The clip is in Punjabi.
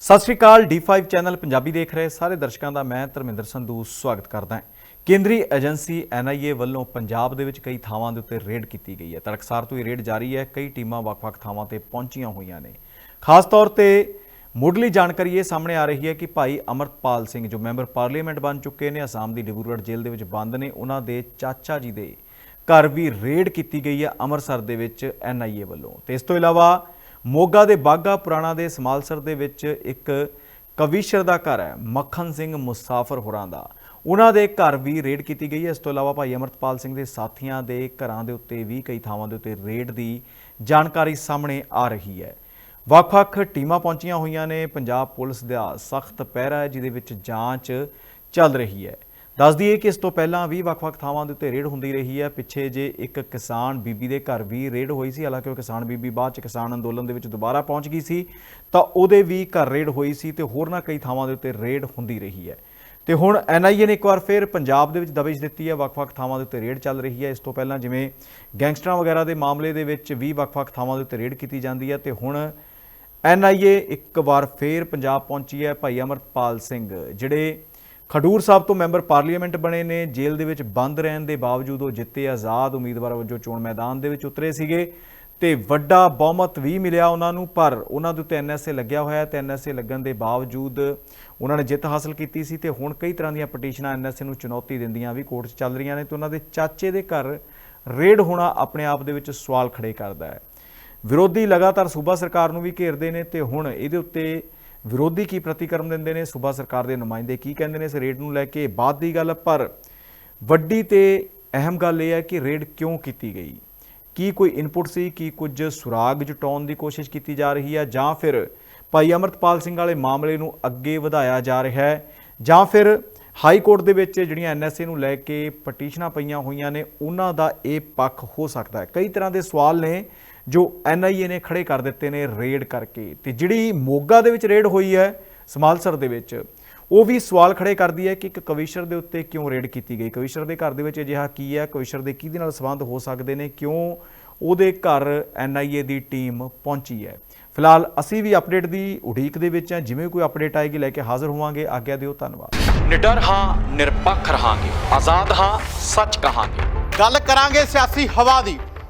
ਸਤਿ ਸ਼੍ਰੀ ਅਕਾਲ D5 ਚੈਨਲ ਪੰਜਾਬੀ ਦੇਖ ਰਹੇ ਸਾਰੇ ਦਰਸ਼ਕਾਂ ਦਾ ਮੈਂ ਧਰਮਿੰਦਰ ਸੰਧੂ ਸਵਾਗਤ ਕਰਦਾ ਹਾਂ। ਕੇਂਦਰੀ ਏਜੰਸੀ NIA ਵੱਲੋਂ ਪੰਜਾਬ ਦੇ ਵਿੱਚ ਕਈ ਥਾਵਾਂ ਦੇ ਉੱਤੇ ਰੇਡ ਕੀਤੀ ਗਈ ਹੈ। ਤੜਕਸਾਰ ਤੋਂ ਇਹ ਰੇਡ ਜਾਰੀ ਹੈ। ਕਈ ਟੀਮਾਂ ਵੱਖ-ਵੱਖ ਥਾਵਾਂ ਤੇ ਪਹੁੰਚੀਆਂ ਹੋਈਆਂ ਨੇ। ਖਾਸ ਤੌਰ ਤੇ ਮੁੱਢਲੀ ਜਾਣਕਾਰੀ ਇਹ ਸਾਹਮਣੇ ਆ ਰਹੀ ਹੈ ਕਿ ਭਾਈ ਅਮਰਤਪਾਲ ਸਿੰਘ ਜੋ ਮੈਂਬਰ ਪਾਰਲੀਮੈਂਟ ਬਣ ਚੁੱਕੇ ਨੇ, ਅਸਾਮ ਦੀ ਡਿਬਰੂਗੜ੍ਹ ਜੇਲ੍ਹ ਦੇ ਵਿੱਚ ਬੰਦ ਨੇ, ਉਹਨਾਂ ਦੇ ਚਾਚਾ ਜੀ ਦੇ ਘਰ ਵੀ ਰੇਡ ਕੀਤੀ ਗਈ ਹੈ ਅੰਮ੍ਰਿਤਸਰ ਦੇ ਵਿੱਚ NIA ਵੱਲੋਂ। ਤੇ ਇਸ ਤੋਂ ਇਲਾਵਾ ਮੋਗਾ ਦੇ ਬਾਗਾ ਪੁਰਾਣਾ ਦੇ ਸਮਾਲਸਰ ਦੇ ਵਿੱਚ ਇੱਕ ਕਵੀਸ਼ਰ ਦਾ ਘਰ ਹੈ, ਮੱਖਣ ਸਿੰਘ ਮੁਸਾਫਰ ਹੋਰਾਂ ਦਾ। ਉਹਨਾਂ ਦੇ ਘਰ ਵੀ ਰੇਡ ਕੀਤੀ ਗਈ ਹੈ। ਇਸ ਤੋਂ ਇਲਾਵਾ ਭਾਈ ਅਮਰਤਪਾਲ ਸਿੰਘ ਦੇ ਸਾਥੀਆਂ ਦੇ ਘਰਾਂ ਦੇ ਉੱਤੇ ਵੀ ਕਈ ਥਾਵਾਂ ਦੇ ਉੱਤੇ ਰੇਡ ਦੀ ਜਾਣਕਾਰੀ ਸਾਹਮਣੇ ਆ ਰਹੀ ਹੈ। ਵੱਖ-ਵੱਖ ਟੀਮਾਂ ਪਹੁੰਚੀਆਂ ਹੋਈਆਂ ਨੇ। ਪੰਜਾਬ ਪੁਲਿਸ ਦਾ ਸਖਤ ਪਹਿਰਾ ਹੈ, ਜਿਹਦੇ ਵਿੱਚ ਜਾਂਚ ਚੱਲ ਰਹੀ ਹੈ। ਦੱਸ ਦਈਏ ਕਿ ਇਸ ਤੋਂ ਪਹਿਲਾਂ ਵੀ ਵੱਖ-ਵੱਖ ਥਾਵਾਂ ਦੇ ਉੱਤੇ ਰੇਡ ਹੁੰਦੀ ਰਹੀ ਹੈ। ਪਿੱਛੇ ਜੇ ਇੱਕ ਕਿਸਾਨ ਬੀਬੀ ਦੇ ਘਰ ਵੀ ਰੇਡ ਹੋਈ ਸੀ, ਹਾਲਾਂਕਿ ਉਹ ਕਿਸਾਨ ਬੀਬੀ ਬਾਅਦ ਚ ਕਿਸਾਨ ਅੰਦੋਲਨ ਦੇ ਵਿੱਚ ਦੁਬਾਰਾ ਪਹੁੰਚ ਗਈ ਸੀ, ਤਾਂ ਉਹਦੇ ਵੀ ਘਰ ਰੇਡ ਹੋਈ ਸੀ ਤੇ ਹੋਰਨਾਂ ਕਈ ਥਾਵਾਂ ਦੇ ਉੱਤੇ ਰੇਡ ਹੁੰਦੀ ਰਹੀ ਹੈ। ਤੇ ਹੁਣ ਐਨਆਈਏ ਨੇ ਇੱਕ ਵਾਰ ਫਿਰ ਪੰਜਾਬ ਦੇ ਵਿੱਚ ਦਬਿਸ਼ ਦਿੱਤੀ ਹੈ, ਵੱਖ-ਵੱਖ ਥਾਵਾਂ ਦੇ ਉੱਤੇ ਰੇਡ ਚੱਲ ਰਹੀ ਹੈ। ਇਸ ਤੋਂ ਪਹਿਲਾਂ ਜਿਵੇਂ ਗੈਂਗਸਟਰਾਂ ਵਗੈਰਾ ਦੇ ਮਾਮਲੇ ਦੇ ਵਿੱਚ ਵੀ ਵੱਖ-ਵੱਖ ਥਾਵਾਂ ਦੇ ਉੱਤੇ ਰੇਡ ਕੀਤੀ ਜਾਂਦੀ ਹੈ ਤੇ ਹੁਣ ਐਨਆਈਏ ਇੱਕ ਵਾਰ ਫਿਰ ਪੰਜਾਬ ਪਹੁੰਚੀ ਹੈ ਭਾਈ ਅਮਰਪਾਲ ਸਿੰਘ, ਜਿਹੜੇ ਖਡੂਰ ਸਾਹਿਬ ਤੋਂ ਮੈਂਬਰ ਪਾਰਲੀਮੈਂਟ ਬਣੇ ਨੇ, ਜੇਲ੍ਹ ਦੇ ਵਿੱਚ ਬੰਦ ਰਹਿਣ ਦੇ ਬਾਵਜੂਦ ਉਹ ਜਿੱਤੇ ਆਜ਼ਾਦ ਉਮੀਦਵਾਰ ਵਜੋਂ ਚੋਣ ਮੈਦਾਨ ਦੇ ਵਿੱਚ ਉਤਰੇ ਸੀਗੇ ਤੇ ਵੱਡਾ ਬਹੁਮਤ ਵੀ ਮਿਲਿਆ ਉਹਨਾਂ ਨੂੰ, ਪਰ ਉਹਨਾਂ ਦੇ ਉੱਤੇ ਐਨਐਸਏ ਲੱਗਿਆ ਹੋਇਆ ਹੈ ਤੇ ਐਨਐਸਏ ਲੱਗਣ ਦੇ ਬਾਵਜੂਦ ਉਹਨਾਂ ਨੇ ਜਿੱਤ ਹਾਸਲ ਕੀਤੀ ਸੀ ਤੇ ਹੁਣ ਕਈ ਤਰ੍ਹਾਂ ਦੀਆਂ ਪਟੀਸ਼ਨਾਂ ਐਨਐਸਏ ਨੂੰ ਚੁਣੌਤੀ ਦਿੰਦੀਆਂ ਵੀ ਕੋਰਟ 'ਚ ਚੱਲ ਰਹੀਆਂ ਨੇ ਤੇ ਉਹਨਾਂ ਦੇ ਚਾਚੇ ਦੇ ਘਰ ਰੇਡ ਹੋਣਾ ਆਪਣੇ ਆਪ ਦੇ ਵਿੱਚ ਸਵਾਲ ਖੜੇ ਕਰਦਾ ਹੈ। ਵਿਰੋਧੀ ਲਗਾਤਾਰ ਸੂਬਾ ਸਰਕਾਰ ਨੂੰ ਵੀ ਘੇਰਦੇ ਨੇ ਤੇ ਹੁਣ ਇਹਦੇ ਉੱਤੇ ਵਿਰੋਧੀ ਕੀ ਪ੍ਰਤੀਕਰਮ ਦਿੰਦੇ ਨੇ? ਸੂਬਾ ਸਰਕਾਰ ਦੇ ਨੁਮਾਇੰਦੇ ਕੀ ਕਹਿੰਦੇ ਨੇ ਇਸ ਰੇਡ ਨੂੰ ਲੈ ਕੇ? ਬਾਅਦ ਦੀ ਗੱਲ, ਪਰ ਵੱਡੀ ਤੇ ਅਹਿਮ ਗੱਲ ਇਹ ਹੈ ਕਿ ਰੇਡ ਕਿਉਂ ਕੀਤੀ ਗਈ? ਕੀ ਕੋਈ ਇਨਪੁਟ ਸੀ? ਕੀ ਕੁਝ ਸੁਰਾਗ ਜਟਾਉਣ ਦੀ ਕੋਸ਼ਿਸ਼ ਕੀਤੀ ਜਾ ਰਹੀ ਹੈ? ਜਾਂ ਫਿਰ ਭਾਈ ਅਮਰਤਪਾਲ ਸਿੰਘ ਵਾਲੇ ਮਾਮਲੇ ਨੂੰ ਅੱਗੇ ਵਧਾਇਆ ਜਾ ਰਿਹਾ ਹੈ? ਜਾਂ ਫਿਰ ਹਾਈ ਕੋਰਟ ਦੇ ਵਿੱਚ ਜਿਹੜੀਆਂ ਐਨਐਸਏ ਨੂੰ ਲੈ ਕੇ ਪਟੀਸ਼ਨਾਂ ਪਈਆਂ ਹੋਈਆਂ ਨੇ, ਉਹਨਾਂ ਦਾ ਇਹ ਪੱਖ ਹੋ ਸਕਦਾ ਹੈ? ਕਈ ਤਰ੍ਹਾਂ ਦੇ ਸਵਾਲ ਨੇ। ਜੋ ਐਨਆਈਏ ਨੇ ਖੜੇ ਕਰ ਦਿੱਤੇ ਨੇ ਰੇਡ ਕਰਕੇ। ਤੇ ਜਿਹੜੀ ਮੋਗਾ ਦੇ ਵਿੱਚ ਰੇਡ ਹੋਈ ਹੈ ਸਮਾਲਸਰ ਦੇ ਵਿੱਚ ਉਹ ਵੀ ਸਵਾਲ ਖੜੇ ਕਰਦੀ ਹੈ ਕਿ ਇੱਕ ਕਵੀਸ਼ਰ ਦੇ ਉੱਤੇ ਕਿਉਂ ਰੇਡ ਕੀਤੀ ਗਈ? ਕਵੀਸ਼ਰ ਦੇ ਘਰ ਦੇ ਵਿੱਚ ਅਜਿਹਾ ਕੀ ਹੈ? ਕਵੀਸ਼ਰ ਦੇ ਕਿਹਦੇ ਨਾਲ ਸੰਬੰਧ ਹੋ ਸਕਦੇ ਨੇ? ਕਿਉਂ ਉਹਦੇ ਘਰ ਐਨਆਈਏ ਦੀ ਟੀਮ ਪਹੁੰਚੀ ਹੈ? ਫਿਲਹਾਲ ਅਸੀਂ ਵੀ ਅਪਡੇਟ ਦੀ ਉਡੀਕ ਦੇ ਵਿੱਚ ਹਾਂ। ਜਿਵੇਂ ਕੋਈ ਅਪਡੇਟ ਆਏਗੀ ਲੈ ਕੇ ਹਾਜ਼ਰ ਹੋਵਾਂਗੇ। ਆਗਿਆ ਦਿਓ ਧੰਨਵਾਦ। ਨਿਡਰ ਹਾਂ ਨਿਰਪੱਖ ਰਹਾਂਗੇ। ਆਜ਼ਾਦ ਹਾਂ ਸੱਚ ਕਹਾਂਗੇ। ਗੱਲ ਕਰਾਂਗੇ ਸਿਆਸੀ ਹਵਾ ਦੀ।